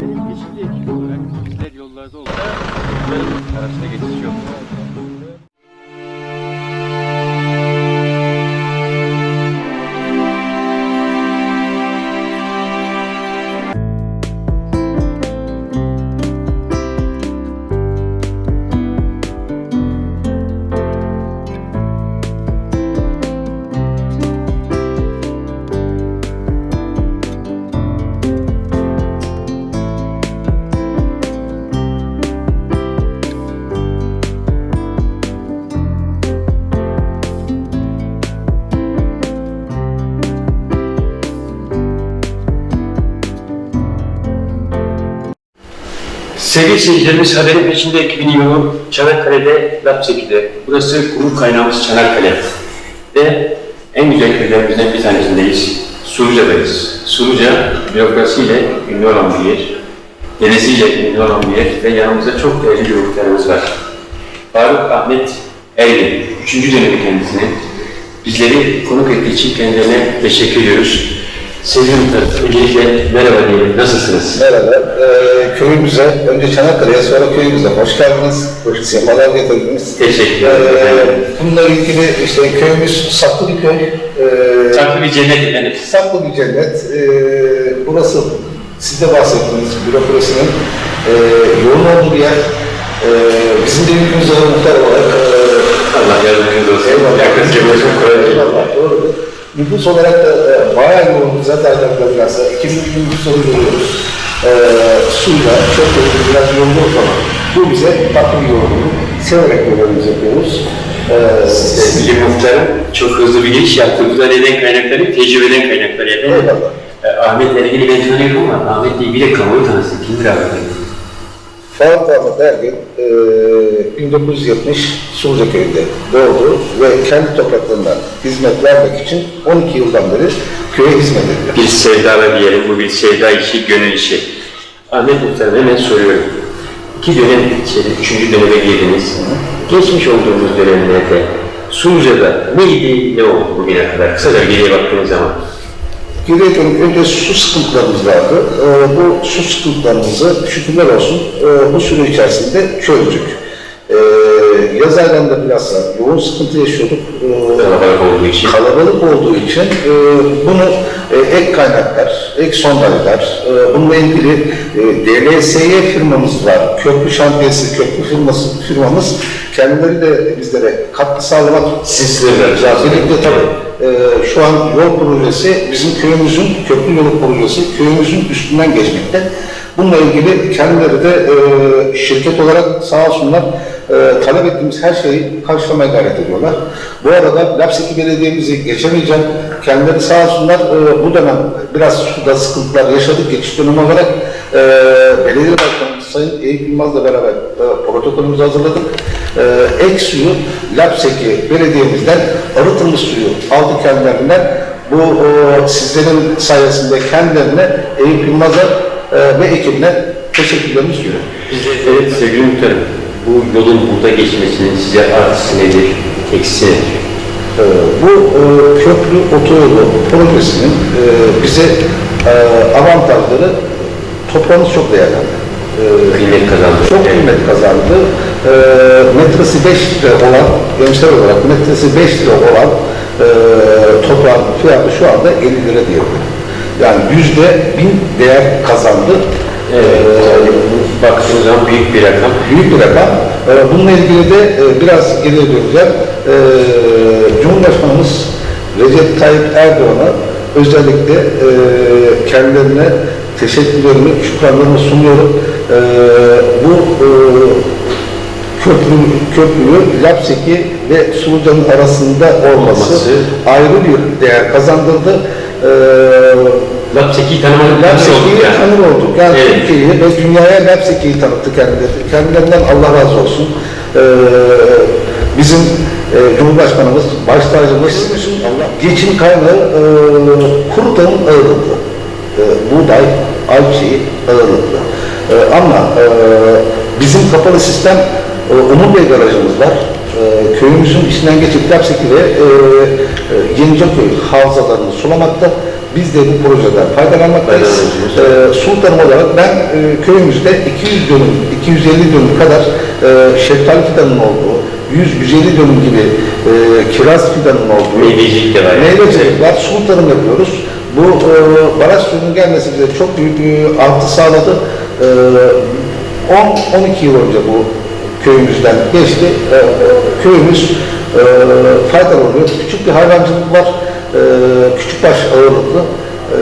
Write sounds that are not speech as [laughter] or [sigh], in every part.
Benim geçici ekip olarak bizler yollarda yolların arasında geçiş yok. Sevgili seyircilerimiz haberin peşinde ekibinin yolu Çanakkale'de, Lapseki'de. Burası gurur kaynağımız Çanakkale. Ve en güzel köylerimizden bir tanesindeyiz. Suruca'dayız. Suruca bürokrasiyle ünlü olan bir yer. Deniziyle ünlü olan bir yer ve yanımızda çok değerli yörüklerimiz var. Faruk Ahmet Ergin, üçüncü dönemi kendisine. Bizleri konuk ettiği için kendilerine teşekkür ediyoruz. Sevgili Muhtarım, öncelikle merhaba diyelim. Nasılsınız? Merhaba. Ee, köyümüze, önce Çanakkale'ye sonra köyümüze hoş geldiniz. Hoş Sefalar getirdiniz. Teşekkür Ee, ederim. bununla ilgili işte köyümüz saklı bir köy. Ee, Farklı bir cennet efendim. saklı bir cennet. Ee, burası siz de bahsettiğiniz bürokrasinin e, yoğun olduğu bir yer. Ee, bizim de yükümüz muhtar olarak e, Allah yardımcınız olsun. Yakın ulaşım kolay değil. Eyvallah, doğrudur. Nüfus olarak da e, bayağı yoğun. Zaten biraz 2000 nüfus oluyoruz. E, suyla çok yoğun, biraz yoğunluğuz ama bu bize farklı bir yoğunluk. Severek görevimizi yapıyoruz. E, Sevgili muhtarım çok hızlı bir giriş yaptı. Bu da neden kaynakları? Tecrübeden kaynakları efendim. Eyvallah. E, Ahmet Ergin'i ben tanıyorum ama Ahmet diye bir de kamuoyu tanısın. Kimdir Ahmet Ergin? Faruk Ahmet Ergin e, 1970 Suluca köyünde doğdu ve kendi topraklarına hizmet vermek için 12 yıldan beri köye hizmet ediyor. Bir sevdalı diyelim. Bu bir sevda işi, gönül işi. Ahmet muhtarım hemen soruyorum. İki dönem içeri, üçüncü döneme girdiniz. Geçmiş olduğumuz dönemlerde Suruca'da neydi, ne oldu bugüne kadar? Kısaca geriye baktığınız zaman. Geriye dönüp önce su sıkıntılarımız vardı. Ee, bu su sıkıntılarımızı şükürler olsun e, bu süre içerisinde çözdük. Yaz aylarında bilhassa yoğun sıkıntı yaşıyorduk. Ee, Kalabalık olduğu için. kalabalık olduğu için e, bunu e, ek kaynaklar, ek sondajlar, e, bununla ilgili DLSY firmamız var. Köprü şantiyesi, köprü firması, firmamız kendileri de bizlere katkı sağlamak Sizlerle birlikte tabii e, şu an yol projesi bizim köyümüzün köprü yolu projesi köyümüzün üstünden geçmekte. Bununla ilgili kendileri de e, şirket olarak sağ olsunlar e, talep ettiğimiz her şeyi karşılamaya gayret ediyorlar. Bu arada Lapseki Belediye'mizi geçemeyeceğim. Kendileri sağ olsunlar e, bu dönem biraz suda sıkıntılar yaşadık geçiş dönemi olarak. E, belediye Başkanı Sayın Eyüp Yılmaz'la beraber e, protokolümüzü hazırladık. E, ek suyu Lapseki Belediye'mizden arıtılmış suyu aldı kendilerinden. Bu e, sizlerin sayesinde kendilerine Eyüp Yılmaz'a e, ve ekibine teşekkürlerimi sunuyorum. Evet sevgili muhtarım, bu yolun burada geçmesinin size artısı nedir, eksisi nedir? Ee, Bu e, köprü otoyolu projesinin e, bize e, avantajları toprağımız çok değerli. Ee, Kıymet kazandı. Çok kıymet kazandı. Ee, metresi 5 lira olan, gençler olarak metresi 5 lira olan e, toprağın fiyatı şu anda 50 lira diyebilirim. Yani yüzde bin değer kazandı. Evet, Ee, zaman büyük bir rakam. büyük bir rakam. Ee, Bununla ilgili de e, biraz geriye döneceğim. Ee, Cumhurbaşkanımız Recep Tayyip Erdoğan'a özellikle e, kendilerine teşekkürlerimi, şükranlarımı sunuyorum. Ee, Bu e, köprü, köprüyü Lapseki ve Suluca'nın arasında olması, Olması. ayrı bir değer kazandırdı. Ee, Lapseki'yi tanımanın nasıl Lapseki'yi yani? tanır olduk. Yani Evet. Türkiye'yi ve dünyaya Lapseki'yi tanıttı kendileri. Kendilerinden Allah razı olsun. Ee, bizim e, Cumhurbaşkanımız, baş tacımız, Allah, geçim kaynağı e, kuru tohum ağırlıklı. E, buğday, ayçiçeği ağırlıklı. E, ama e, bizim kapalı sistem, e, Umur Bey garajımız var. e, köyümüzün içinden geçip Lapseki ve e, e, Yeniceköy havzalarını sulamakta. Biz de bu projeden faydalanmaktayız. E, Sulu tarım olarak ben e, köyümüzde 200 dönüm, 250 dönüm kadar e, şeftali fidanının olduğu, 100-150 dönüm gibi e, kiraz fidanının olduğu, Meyvecilik de var. Meyvecilik var, sulu tarım yapıyoruz. Bu e, baraj suyunun gelmesi bize çok büyük bir artı sağladı. E, 10-12 yıl önce bu köyümüzden geçti. E, köyümüz e, faydalanıyor. Küçük bir hayvancılık var. E, küçükbaş ağırlıklı. E,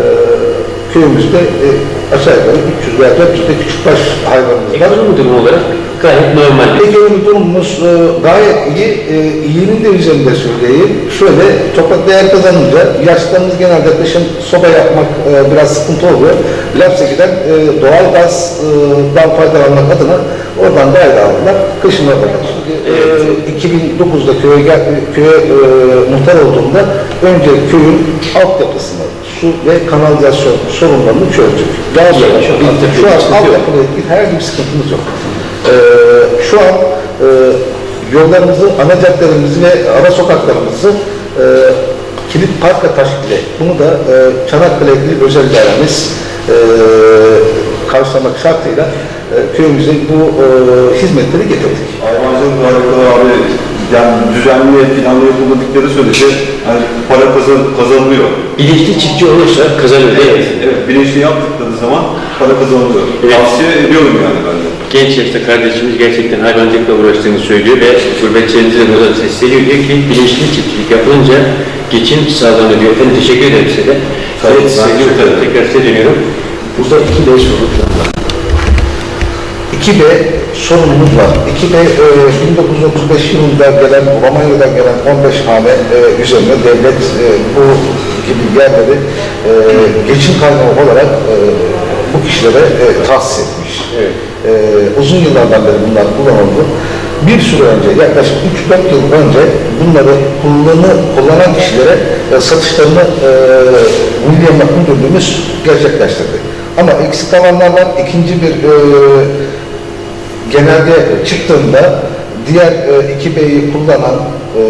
köyümüzde e, aşağı yukarı 300 veya 400 de küçükbaş hayvanımız var. Ekonomi durumu olarak gayet normal. Ekonomik durumumuz e, gayet iyi. E, iyinin de üzerinde söyleyeyim. Şöyle toprak değer kazanınca yaşlılarımız genelde kışın soba yapmak e, biraz sıkıntı oluyor. Lapseki'den e, doğal gazdan faydalanmak adına oradan fayda aldılar. Kışın orada. E, 2009'da köye, köye e, muhtar olduğumda önce köyün altyapısını, su ve kanalizasyon sorunlarını çözdük. Daha sonra bitti. Şu an altyapı sıkıntı yok. altyapıyla ilgili herhangi bir sıkıntımız yok. Ee, şu an e, yollarımızı, ana caddelerimizi ve ara sokaklarımızı e, kilit parkla taşkil et. Bunu da e, Çanakkale ilgili özel değerimiz e, karşılamak şartıyla e, köyümüze bu e, hizmetleri getirdik. Hayvancılık alakalı abi yani düzenli planlı yapıldıkları sürece hani para kazan, kazanılıyor. Bilinçli çiftçi olursa kazanır değil mi? Evet, bilinçli yaptıkları zaman para kazanılıyor. Evet. Tavsiye ediyorum yani ben de. Genç yaşta kardeşimiz gerçekten hayvancılıkla uğraştığını söylüyor ve gurbetçilerimize de burada sesleniyor. Diyor ki bilinçli çiftçilik yapılınca geçim sağlanıyor diyor. Efendim teşekkür ederim size de. Evet, tekrar size dönüyorum. Burada iki beş soru falan var. 2B sorunumuz var. 2B e, 1935 yılında gelen, Romanya'dan gelen 15 hane e, üzerine devlet e, bu gibi yerleri e, geçim kaynağı olarak e, bu kişilere e, tahsis etmiş. Evet. E, uzun yıllardan beri bunlar kullanıldı. Bir süre önce, yaklaşık 3-4 yıl önce bunları kullanı, kullanan kişilere e, satışlarını e, Milli Emlak Müdürlüğümüz gerçekleştirdi. Ama eksik kalanlar var. İkinci bir e, genelde çıktığında diğer e, 2B'yi kullanan, e,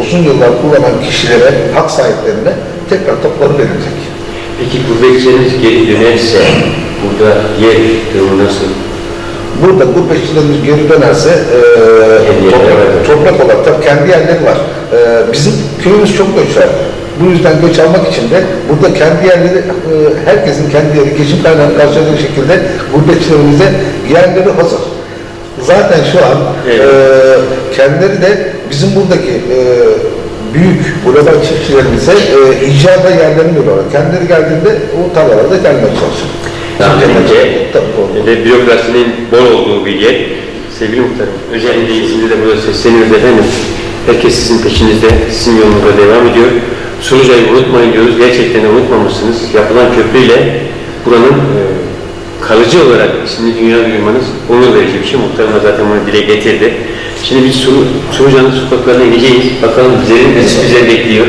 uzun yıllar kullanan kişilere, hak sahiplerine tekrar topları verilecek. Peki gurbetçilerimiz geri dönerse burada yer durumu nasıl? Burada gurbetçilerimiz geri dönerse e, toprak, toprak olarak tabii kendi yerleri var. E, bizim köyümüz çok göç verdi. Bu yüzden göç almak için de burada kendi yerleri, e, herkesin kendi yeri, geçim kaynağını karşıladığı şekilde gurbetçilerimize yerleri hazır. Zaten şu an Evet. e, kendileri de bizim buradaki e, büyük global çiftçilerimize e, icada yerlerini veriyorlar. Kendileri geldiğinde o tarlalarda gelmeye çalışıyor. Tahminimce Tabii doğru. ve bürokrasinin bol olduğu bir yer. Sevgili muhtarım, özellikle sizinle de burada sesleniyoruz efendim. Herkes sizin peşinizde, sizin yolunuzda devam ediyor. Sunucayı unutmayın diyoruz. Gerçekten de unutmamışsınız. Yapılan köprüyle buranın e, kalıcı olarak ismini dünya duyurmanız onur verici bir şey. Muhtarım zaten bunu dile getirdi. Şimdi biz Sunu, Sunuca'nın sokaklarına ineceğiz. Bakalım bizlerin ne bize bekliyor.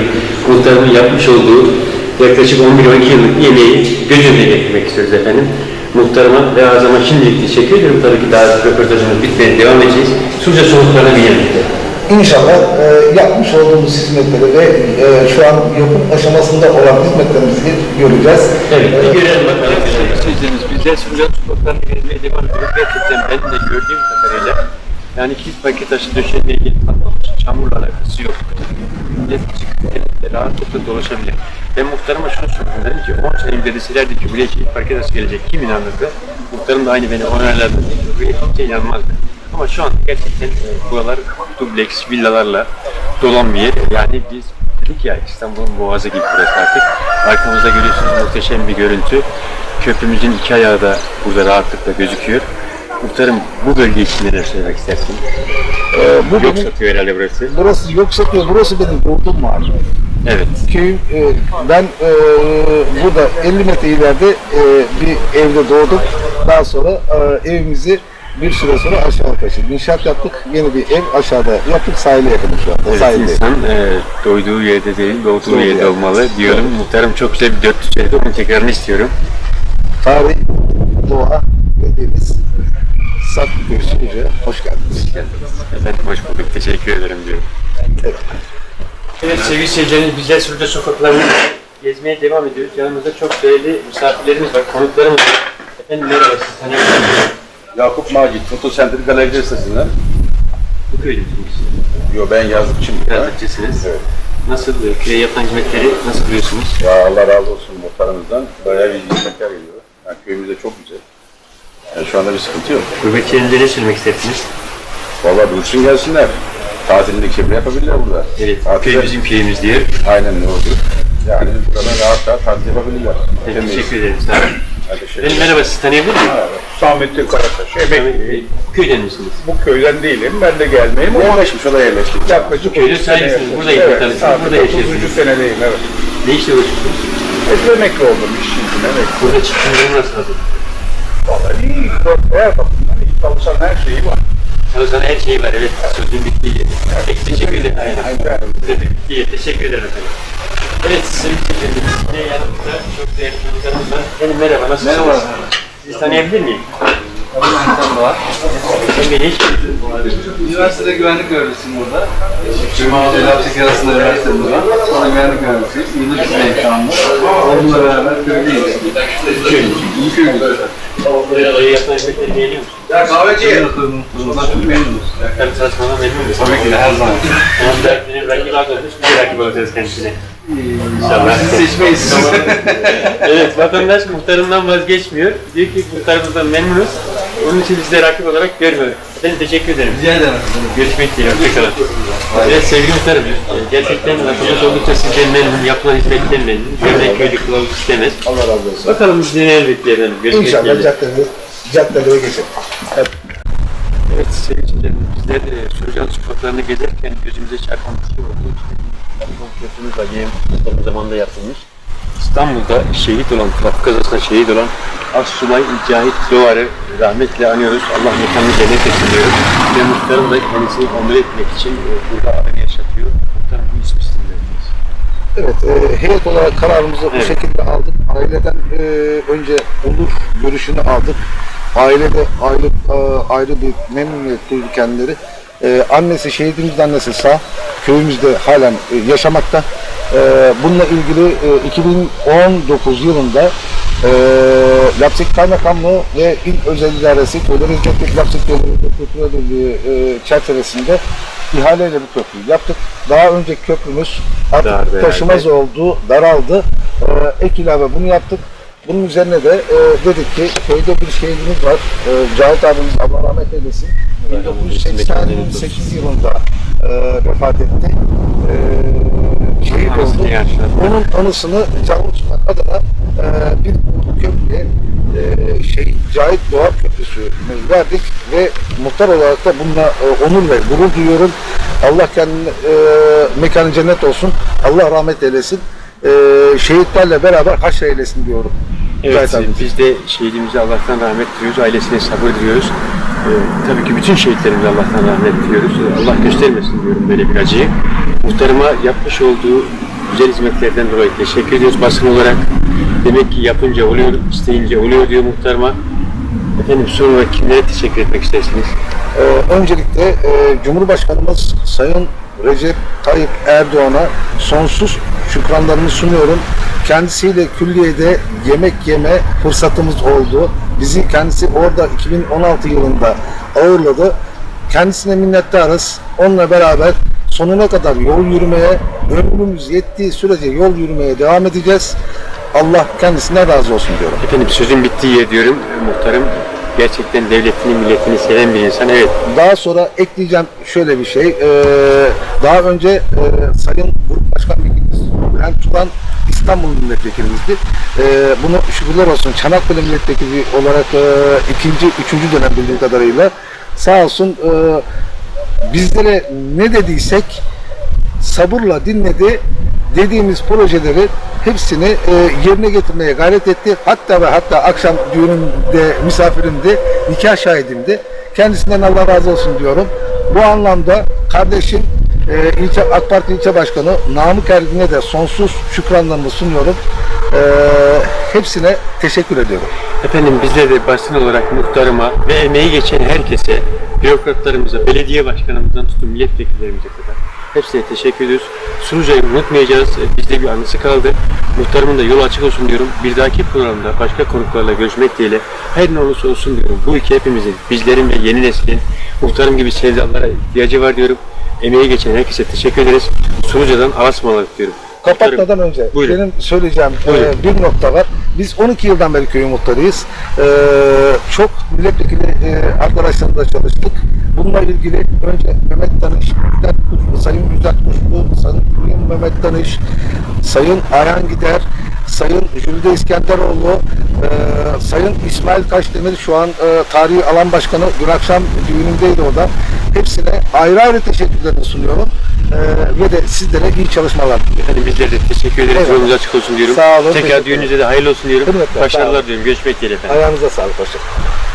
Muhtarımın yapmış olduğu yaklaşık 11-12 yıllık yemeği göz önüne getirmek istiyoruz efendim. Muhtarıma ve ağzıma şimdilik teşekkür ediyorum. Tabii ki daha röportajımız bitmedi, devam edeceğiz. Sunuca sonuçlarına bir yemek. İnşallah e, yapmış olduğumuz hizmetleri ve e, şu an yapım aşamasında olan hizmetlerimizi göreceğiz. Evet, bir görelim bakalım. Sizleriniz bizler Sincan sokaklarını gezmeye devam ediyoruz. Gerçekten benim de gördüğüm kadarıyla yani kilit paket taşı gelip atlamış çamurla alakası yok. Millet çıkıp rahatlıkla dolaşabilir. Ben muhtarıma şunu sordum dedim ki 10 sene önce deselerdi ki buraya paket taşı gelecek kim inanırdı? Muhtarım da aynı beni onayladı. Buraya kimse inanmazdı. Ama şu an gerçekten e, buralar dubleks villalarla dolan bir yer. Yani biz dedik ya İstanbul'un boğazı gibi burası artık. Arkamızda görüyorsunuz muhteşem bir görüntü. Köprümüzün iki ayağı da burada rahatlıkla gözüküyor. Muhtarım bu bölge için neler söylemek istersin? Ee, bu Yok benim- satıyor herhalde burası. Burası yok satıyor, burası benim doğduğum mahalle. Evet. Köyüm, e, ben e, burada 50 metre ileride e, bir evde doğdum. Daha sonra e, evimizi bir süre sonra aşağı taşıdık. İnşaat yaptık, yeni bir ev aşağıda yaptık, sahile yakın şu anda. Evet, sahilde. insan e, doyduğu yerde değil, doğduğu Doğru yerde yani. olmalı diyorum. Muhtarım çok güzel bir 400 şeridi. Onun tekrarını istiyorum. Tarih, doğa ve deniz. Saklıköy Sunucu'ya hoş geldiniz. Efendim hoş bulduk. Teşekkür ederim diyorum. Evet. Evet sevgili seyircilerimiz bizler Sürücü sokaklarını gezmeye devam ediyoruz. Yanımızda çok değerli misafirlerimiz var, konuklarımız var. Efendim merhaba, siz tanıyabilir misiniz? Yakup Macit, Fotosentrik Galerci Sitesi'nden. Bu köylü müsünüz? Yo ben yazlıkçıyım. Yazlıkçısınız. Evet. Nasıl, köye yapılan hizmetleri nasıl buluyorsunuz? Ya Allah razı olsun muhtarımızdan. Bayağı bir hizmetler geliyor. Yani köyümüzde çok güzel. Yani şu anda bir sıkıntı yok. Gurbetçilerinize ne söylemek istersiniz? Vallahi dursun gelsinler. Tatilini kemre yapabilirler burada. Evet, Tatilde- köy bizim köyümüz diyor. Aynen ne oldu? Yani burada rahat rahat tatil yapabilirler. Evet, teşekkür ederim, sağ olun. Merhaba, siz tanıyabilir miyim? Samettin Karataş. Tabii, Emekliyim. e, Köyden misiniz? Bu köyden değilim. Ben de gelmeyeyim ama Yerleşmiş, o da yerleştik. yaklaşık köyde 30 sene sahipsiniz, yaklaşık. burada evet, yaşıyorsunuz, artık burada 30. yaşıyorsunuz. senedeyim evet. Ne işle uğraşıyorsunuz? Evet, emekli oldum işçiydim emekli. Burada çıktığınız nasıl hazır? Vallahi iyi. Her bakımdan iyi çalışan her şeyi var. Çalışan her şey var, evet. Sözün bittiği yeri. Peki, teşekkür ederim. Aynen. Aynen. Yeri. Teşekkür ederim efendim. Evet, sizin çekildiğiniz yine yanımızda çok değerli konuklarımız var. Efendim merhaba, nasılsınız? Merhaba. Sizi tanıyabilir miyim? Adım Erkan Doğar. Sen beni hiç Üniversitede güvenlik görevlisiyim burada. Cumhuriyet Lapsik arasında üniversitemiz var. Sonra güvenlik görevlisiyiz. Yıllık izneyim şu anda. Onunla beraber köydeyiz. İyi köylü. Buraya yapılan hizmetleri beğeniyor musun? Mutluluğundan çok memnunuz. Hem çalışmadan memnun musun? Tabii ki de her zaman. Ama bir dahakine rakip arkadaş, bir rakip olacağız kendisine. İnşallah. Siz seçmeyiz. [laughs] evet, vatandaş muhtarından vazgeçmiyor. Diyor ki muhtarımızdan memnunuz. Onun için bizi de rakip olarak görmüyor. Efendim teşekkür ederim. Rica ederim. Görüşmek dileğiyle. Hoşçakalın. Evet sevgili muhtarım. Gerçekten vatandaş oldukça sizden memnun. Yapılan hizmetten memnun. Görmek köylü kılavuz istemez. Allah razı olsun. Bakalım bizi neler bekliyor efendim. Görüşmek İnşallah dileğiyle. caddelere, caddelere geçelim. Evet seyircilerimiz bizler e, Sürcan sokaklarını gezerken gözümüze çarpan bir şey oldu. Köprümüz var. Yeni yakın zamanda yapılmış. İstanbul'da şehit olan, trafik kazasında şehit olan Assubay Cahit Doğar'ı rahmetle anıyoruz. Allah mekanını cennet etsin diyoruz. Ve muhtarım da kendisini onur etmek için e, burada adını yaşatıyor. Muhtarım bu ismi sizin verdiniz. Evet, e, heyet olarak kararımızı bu Evet. şekilde aldık. Aileden e, önce olur görüşünü aldık. Ailede ayrı, e, ayrı bir memnuniyet duydu kendileri. E, annesi, şehidimizin annesi sağ, köyümüzde halen e, yaşamakta. E, bununla ilgili e, 2019 yılında e, Lapsik Kaymakamlığı ve İl Özel İdaresi Köyler İlçelik Lapsik Köyleri Kültür Birliği e, çerçevesinde ihaleyle bir köprüyü yaptık. Daha önceki köprümüz artık Darbe taşımaz oldu, daraldı. E, ek ilave bunu yaptık. Bunun üzerine de e, dedik ki köyde bir şehidimiz var. E, Cahit abimiz Allah rahmet eylesin. 1988 yılında e, vefat etti. E, şehit oldu. Onun anısını canlı tutmak adına e, bir köprüye e, şey, Cahit Doğa Köprüsü verdik ve muhtar olarak da bununla e, onur ve gurur duyuyorum. Allah kendine e, mekanı cennet olsun. Allah rahmet eylesin. E, şehitlerle beraber haşr eylesin diyorum. Evet, biz de şehidimize Allah'tan rahmet diliyoruz, ailesine sabır diliyoruz. Ee, tabii ki bütün şehitlerimize Allah'tan rahmet diliyoruz. Ee, Allah göstermesin diyorum böyle bir acıyı. Muhtarıma yapmış olduğu güzel hizmetlerden dolayı teşekkür ediyoruz basın olarak. Demek ki yapınca oluyor, isteyince oluyor diyor muhtarıma. Efendim son olarak kimlere teşekkür etmek istersiniz? Ee, öncelikle e, Cumhurbaşkanımız Sayın Recep Tayyip Erdoğan'a sonsuz şükranlarımı sunuyorum. Kendisiyle külliyede yemek yeme fırsatımız oldu. Bizi kendisi orada 2016 yılında ağırladı. Kendisine minnettarız. Onunla beraber sonuna kadar yol yürümeye, ömrümüz yettiği sürece yol yürümeye devam edeceğiz. Allah kendisinden razı olsun diyorum. Efendim sözün bittiği yer diyorum. Muhtarım gerçekten devletini, milletini seven bir insan. Evet, Daha sonra ekleyeceğim şöyle bir şey. Ee, daha önce e, Sayın Grup Başkan Bülent Turan İstanbul milletvekilimizdi. Ee, bunu şükürler olsun Çanakkale milletvekili olarak e, ikinci, üçüncü dönem bildiğim kadarıyla sağ olsun e, bizlere ne dediysek sabırla dinledi. Dediğimiz projeleri hepsini e, yerine getirmeye gayret etti. Hatta ve hatta akşam düğünümde misafirimdi, nikah şahidimdi. Kendisinden Allah razı olsun diyorum. Bu anlamda kardeşim e, ilçe, AK Parti ilçe başkanı Namık Ergin'e de sonsuz şükranlarımı sunuyorum. E, hepsine teşekkür ediyorum. Efendim bizler de basın olarak muhtarıma ve emeği geçen herkese, bürokratlarımıza, belediye başkanımızdan tutun milletvekillerimize kadar hepsine teşekkür ediyoruz. Sunucayı unutmayacağız. E, Bizde bir anısı kaldı. Muhtarımın da yolu açık olsun diyorum. Bir dahaki programda başka konuklarla görüşmek dileğiyle her ne olursa olsun diyorum. Bu ülke hepimizin, bizlerin ve yeni neslin muhtarım gibi sevdalara ihtiyacı var diyorum. Emeği geçen herkese teşekkür ederiz. Sunucadan alasmalık diyorum. Kapatmadan önce Buyurun. benim söyleyeceğim e, Buyurun. bir nokta var. Biz 12 yıldan beri köy muhtarıyız. E, çok milletvekili e, arkadaşlarımızla çalıştık. Bununla ilgili önce Mehmet Tanış, Sayın Müjdat Kuşlu, Sayın Mehmet Tanış, Sayın Ayhan Gider, Sayın Jülide İskenderoğlu, e, Sayın İsmail Kaşdemir şu an e, tarihi alan başkanı dün akşam düğünümdeydi orada. Hepsine ayrı ayrı teşekkürlerimi sunuyorum. E, ve de sizlere iyi çalışmalar. Efendim bizler de teşekkür ederiz. Eyvallah. Yolunuz açık olsun diyorum. Sağ olun, Tekrar teşekkür düğününüze de hayırlı olsun diyorum. Hürmetler, sağ Başarılar diyorum. Görüşmek dileğiyle efendim. Ayağınıza sağlık. Hoşçakalın.